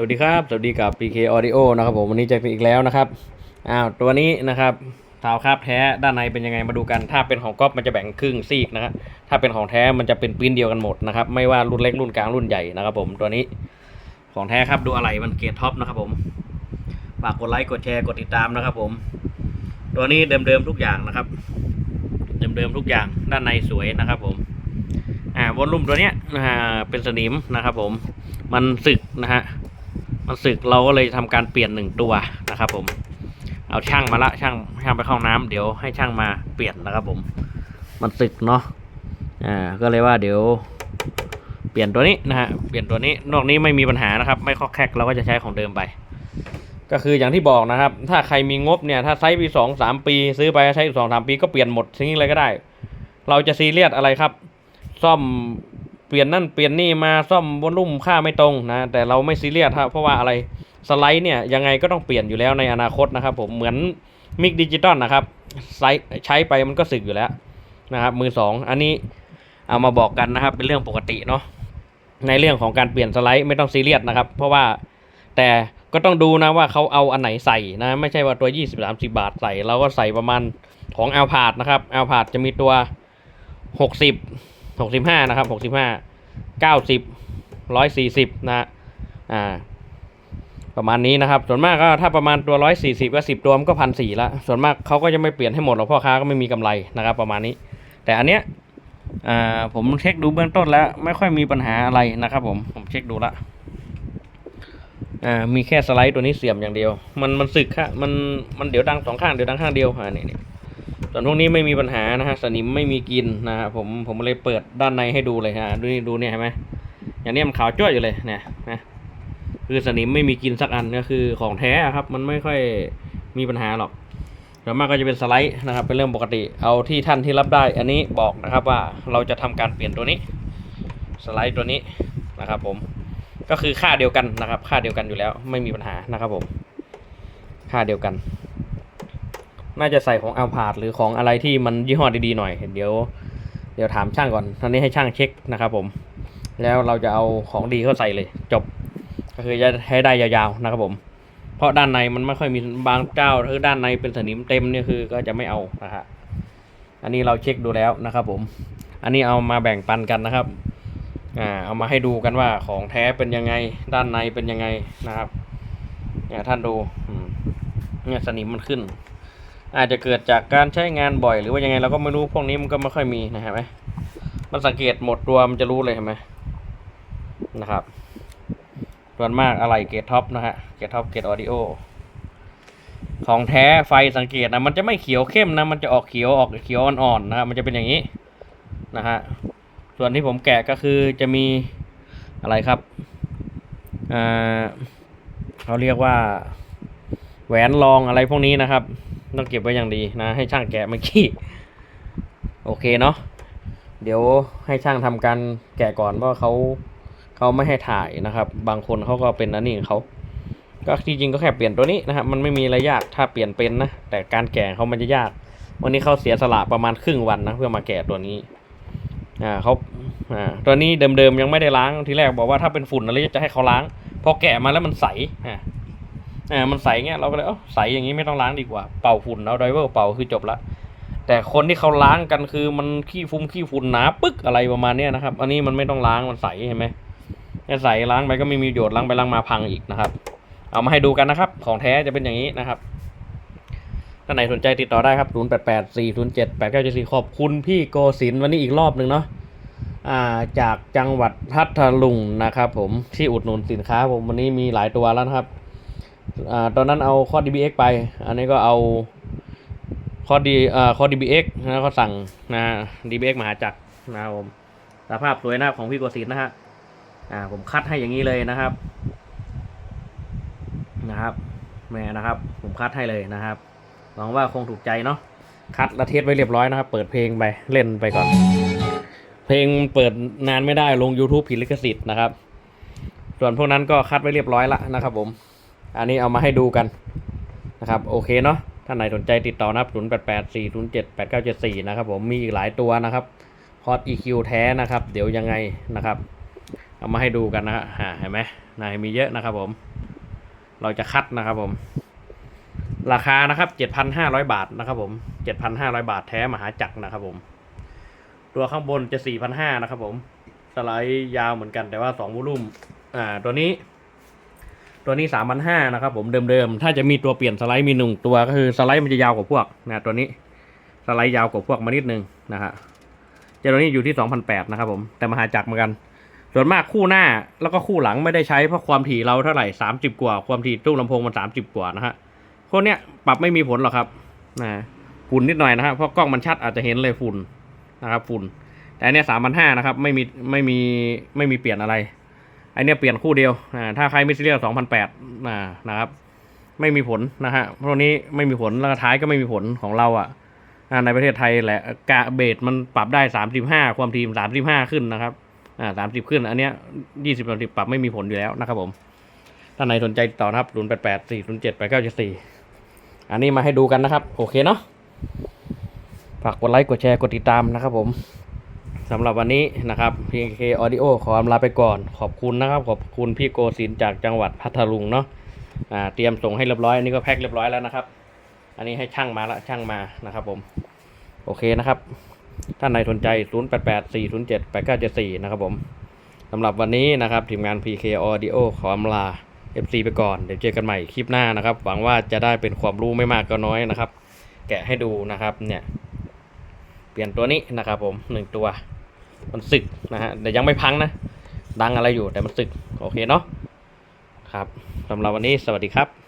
สวัสดีครับ สวัสดีกับ PK Audio นะครับผมวันนี้เจอกันอีกแล้วนะครับอ้าวตัวนี้นะครับเท้าคาบแท้ด้านในเป็นยังไงมาดูกัน ถ้าเป็นของก๊อฟมันจะแบ่งครึ่งซีกนะครับถ้าเป็นของแท้มันจะเป็นปิ้นเดียวกันหมดนะครับไม่ว่ารุ่นเล็กรุ่นกลางรุ่นใหญ่นะครับผมตัวนี้ของแท้ครับดูอะไรมันเกรดท็อปนะครับผมฝากกดไลค์กดแชร์กดติดตามนะครับผม ตัวนี้เดิมๆทุกอย่างนะครับ เดิมๆทุกอย่างด้านในสวยนะครับผมอ่าวอลลุ่มตัวเนี้ยนะฮะเป็นสนิมนะครับผมมันสึกนะฮะ มันสึกเราก็เลยทำการเปลี่ยนหนึ่งตัวนะครับผมเอาช่างมาละช่างช่างไปเข้าห้องน้ำเดี๋ยวให้ช่างมาเปลี่ยนนะครับผม มันสึกเนาะอ่าก็เลยว่าเดี๋ยวเปลี่ยนตัวนี้นะฮะเปลี่ยนตัวนี้นอกนี้ไม่มีปัญหานะครับ ไม่คอกแคกเราก็จะใช้ของเดิมไป ก็คืออย่างที่บอกนะครับ ถ้าใครมีงบเนี่ยถ้าใช้ปีสองสามปี ซื้อไปใช้สองสามปีก็เปลี่ยนหมดทิ้งเลยก็ได้ เราจะซีเรียสอะไรครับ ซ่อม เปลี่ยนนั่นเปลี่ยนนี่มาซ่อมวอลลุ่มค่าไม่ตรงนะแต่เราไม่ซีเรียสครับเพราะว่าอะไรสไลด์เนี่ยยังไงก็ต้องเปลี่ยนอยู่แล้วในอนาคตนะครับผมเหมือนมิกดิจิตอลนะครับใช้ใช้ไปมันก็สึกอยู่แล้วนะครับมือสองอันนี้เอามาบอกกันนะครับเป็นเรื่องปกติเนาะในเรื่องของการเปลี่ยนสไลด์ไม่ต้องซีเรียสนะครับ เพราะว่าแต่ก็ต้องดูนะว่าเขาเอาอันไหนใส่นะไม่ใช่ว่าตัว 20 30 บาทใส่เราก็ใส่ประมาณของแอลพาดนะครับแอลพาดจะมีตัว 60 65นะครับ65 90 140นะฮะอ่าประมาณนี้นะครับ ส่วนมากก็ถ้าประมาณตัว140ก็10ตัวมันก็พันสี่ละส่วนมากเขาก็จะไม่เปลี่ยนให้หมดหรอกพ่อค้าก็ไม่มีกำไรนะครับ ประมาณนี้ แต่อันเนี้ยอ่าผมเช็คดูเบื้องต้นแล้ว ไม่ค่อยมีปัญหาอะไรนะครับ ผมผมเช็คดูละอ่ามีแค่สไลด์ตัวนี้เสียมอย่างเดียว มันมันสึกค่ะมันมันเดี๋ยวดังสองข้างเดี๋ยวดังข้างเดียวอ่านี่นี่ ส่วนพวกนี้ไม่มีปัญหานะฮะสนิมไม่มีกินนะฮะผมผมเลยเปิดด้านในให้ดูเลยฮะดูนี่ดูเนี่ยเห็นไหมอย่างนี้มันขาวจ้วอยู่เลยเนี่ยนะคือสนิมไม่มีกินสักอันก็คือของแท้ครับ มันไม่ค่อยมีปัญหาหรอกส่วนมากก็จะเป็นสไลด์นะครับ เป็นเรื่องปกติเอาที่ท่านที่รับได้ อันนี้บอกนะครับว่าเราจะทำการเปลี่ยนตัวนี้ สไลด์ตัวนี้นะครับผมก็คือค่าเดียวกันนะครับ ค่าเดียวกันอยู่แล้วไม่มีปัญหานะครับผมค่าเดียวกัน น่าจะใส่ของอัลพาดหรือของอะไรที่มันยี่ห้อดีๆหน่อย เดี๋ยว เดี๋ยวถามช่างก่อนตอนนี้ให้ช่างเช็คนะครับผม แล้วเราจะเอาของดีเข้าใส่เลย จบ ก็คือจะให้ได้ยาวๆนะครับผม เพราะด้านในมันไม่ค่อยมีบางเจ้าถ้าด้านในเป็นสนิมเต็มเนี่ยคือก็จะไม่เอานะฮะ อันนี้เราเช็คดูแล้วนะครับผม อันนี้เอามาแบ่งปันกันนะครับ อ่า เอามาให้ดูกันว่าของแท้เป็นยังไง ด้านในเป็นยังไงนะครับเนี่ยท่านดูเนี่ยสนิมมันขึ้น อาจจะเกิดจากการใช้งานบ่อยหรือว่ายังไงเราก็ไม่รู้พวกนี้มันก็ไม่ค่อยมีนะเห็นไหมมันสังเกตหมดตัวมันจะรู้เลยเห็นไหมนะครับส่วนมากอะไรเกรดท็อปนะฮะเกรดท็อปเกรดออดิโอของแท้ไฟสังเกตนะมันจะไม่เขียวเข้มนะมันจะออกเขียวออกเขียวอ่อนๆนะครับมันจะเป็นอย่างนี้นะฮะส่วนที่ผมแกะก็คือจะมีอะไรครับเขาเรียกว่า แหวนรองอะไรพวกนี้นะครับ ต้องเก็บไว้อย่างดีนะ ให้ช่างแกะเมื่อกี้ โอเคเนาะ เดี๋ยวให้ช่างทำการแกะก่อนเพราะเขาเขาไม่ให้ถ่ายนะครับ บางคนเขาก็เป็นอันนี้เขาก็จริงๆก็แค่เปลี่ยนตัวนี้นะครับ มันไม่มีอะไรยากถ้าเปลี่ยนเป็นนะ แต่การแกะเขามันจะยาก วันนี้เขาเสียสละประมาณครึ่งวันนะเพื่อมาแกะตัวนี้อ่าเขาอ่าตัวนี้เดิมๆยังไม่ได้ล้างทีแรกบอกว่าถ้าเป็นฝุ่นอะไรจะให้เขาล้างพอแกะมาแล้วมันใสอ่า อ่ามันใสเงี้ยเราก็เลยเออใสอย่างนี้ไม่ต้องล้างดีกว่าเป่าฝุ่นเอาไดเวอร์เป่าคือจบละแต่คนที่เขาล้างกันคือมันขี้ฟุ้มขี้ฝุ่นหนาปึ๊กอะไรประมาณเนี้ยนะครับ อันนี้มันไม่ต้องล้างมันใสเห็นไหมใสล้างไปก็ไม่มีประโยชน์ล้างไปล้างมาพังอีกนะครับ เอามาให้ดูกันนะครับ ของแท้จะเป็นอย่างนี้นะครับท่านไหนสนใจติดต่อได้ครับ 0 8 8 4 0 7 8 9 7 4ขอบคุณพี่โกศินวันนี้อีกรอบหนึ่งเนาะอ่าจากจังหวัดพัทลุงนะครับ ผมที่อุดหนุนสินค้าผมวันนี้มีหลายตัวแล้วนะครับ อ่าตอนนั้นเอาคอ DBX ไป อันนี้ก็เอาคอดีอ่าคอ DBX นะเขาสั่งนะ DBX มหาจักรนะครับผมสภาพสวยนะครับของพี่โกศินนะฮะอ่าผมคัดให้อย่างนี้เลยนะครับ นะครับแม่นะครับ ผมคัดให้เลยนะครับหวังว่าคงถูกใจเนาะคัดและเทสไว้เรียบร้อยนะครับ เปิดเพลงไปเล่นไปก่อน เพลงเปิดนานไม่ได้ลง YouTube ผิดลิขสิทธิ์นะครับ ส่วนพวกนั้นก็คัดไว้เรียบร้อยล้วนะครับผม อันนี้เอามาให้ดูกันนะครับโอเคเนาะถ้านไหนสนใจติดต่อนะครับ0 8 8 4 0 7 8 9 7 4นะครับผมมีอีกหลายตัวนะครับคอร์ส EQ แท้นะครับ เดี๋ยวยังไงนะครับ เอามาให้ดูกันนะฮะเห็นไหมนายมีเยอะนะครับผม เราจะคัดนะครับผม ราคานะครับเจ็ดพันห้าร้อยบาทนะครับผมเจ็ดพันห้าร้อยบาทแท้มหาจักรนะครับผม ตัวข้างบนจะสี่พันะครับผมสไลด์ยาวเหมือนกันแต่ว่าสองวอลุ่มอ่าตัวนี้ ตัวนี้สามพันห้านะครับผมเดิมๆ ถ้าจะมีตัวเปลี่ยนสไลด์มีหนึ่งตัวก็คือสไลด์มันจะยาวกว่าพวกนะตัวนี้สไลด์ยาวกว่าพวกมานิดนึงนะฮะเจ้าตัวนี้อยู่ที่สองพันแปดนะครับผมแต่มหาจักรเหมือนกัน ส่วนมากคู่หน้าแล้วก็คู่หลังไม่ได้ใช้เพราะความถี่เราเท่าไหร่สามสิบกว่าความถี่ตู้ลำโพงมันสามสิบกว่านะฮะพวกเนี้ยปรับไม่มีผลหรอกครับนะฝุ่นนิดหน่อยนะฮะเพราะกล้องมันชัดอาจจะเห็นเลยฝุ่นนะครับฝุ่นแต่เนี้ยสามพันห้านะครับไม่มีไม่มีไม่มีเปลี่ยนอะไร อันเนี้ยเปลี่ยนคู่เดียวอ่าถ้าใครไม่ซีเรียสสองพันแปดนะครับ ไม่มีผลนะฮะพวกนี้ไม่มีผลแล้วท้ายก็ไม่มีผลของเราอะในประเทศไทยแหละกะเบสมันปรับได้สามสิบห้าความถี่สามสิบห้าขึ้นนะครับอ่าสามสิบขึ้น อันเนี้ยยี่สิบสามสิบปรับไม่มีผลอยู่แล้วนะครับผมถ้าไหนสนใจติดต่อนะครับศูนย์แปดแปดสี่ศูนย์เจ็ดแปดเก้าเจ็ดสี่อันนี้มาให้ดูกันนะครับ โอเคเนาะฝากกดไลค์กดแชร์กดติดตามนะครับผม สำหรับวันนี้นะครับ PK Audio ขออำลาไปก่อน ขอบคุณนะครับ ขอบคุณพี่โกศินจากจังหวัดพัทลุงเนาะอ่าเตรียมส่งให้เรียบร้อย อันนี้ก็แพ็คเรียบร้อยแล้วนะครับ อันนี้ให้ช่างมาละช่างมานะครับผม โอเคนะครับ ท่านใดสนใจ 0884078974 นะครับผมสำหรับวันนี้นะครับทีมงาน PK Audio ขออำลา FC ไปก่อน เดี๋ยวเจอกันใหม่คลิปหน้านะครับ หวังว่าจะได้เป็นความรู้ไม่มากก็น้อยนะครับ แกะให้ดูนะครับเนี่ย เปลี่ยนตัวนี้นะครับผมหนึ่งตัว มันสึกนะฮะแต่ยังไม่พังนะ ดังอะไรอยู่แต่มันสึก โอเคเนาะครับสำหรับวันนี้สวัสดีครับ